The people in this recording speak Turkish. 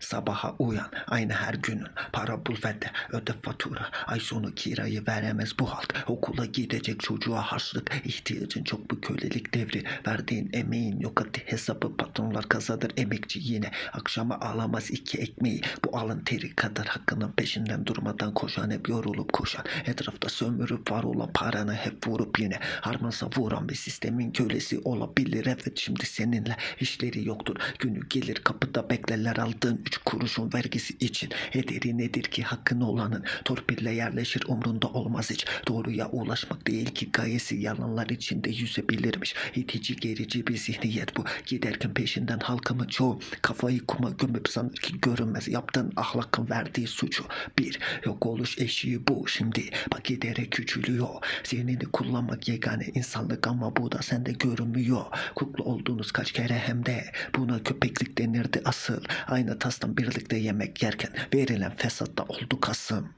Sabaha uyan aynı her günün para bul ve de öde fatura. Ay sonu kirayı veremez bu halk okula gidecek çocuğa harçlık. İhtiyacın çok bu kölelik devri. Verdiğin emeğin yok hadi hesabı patronlar kazanır emekçi yine akşama alamaz iki ekmeği. Bu alın teri kadar hakkının peşinden durmadan koşan hep yorulup koşan. Etrafta sömürüp var olan paranı hep vurup yine harmansa vuran bir sistemin kölesi olabilir. Evet şimdi seninle işleri yoktur. Günü gelir kapıda beklerler aldığın üç kuruşun vergisi için. Ederi nedir ki hakkın olanın? Torpille yerleşir umrunda olmaz hiç. Doğruya ulaşmak değil ki gayesi yalanlar içinde yüzebilirmiş. İtici gerici bir zihniyet bu. Giderken peşinden halkımın çoğu kafayı kuma gömüp sanır ki görünmez. Yaptığın ahlakın verdiği suçu. Bir yok oluş eşiği bu. Şimdi bak giderek küçülüyor. Zihnini kullanmak yegane insanlık ama bu da sende görünmüyor. Kukla olduğunuz kaç kere hem de. Buna köpeklik denirdi asıl. Aynı tastan birlikte yemek yerken verilen fesatta oldu kasım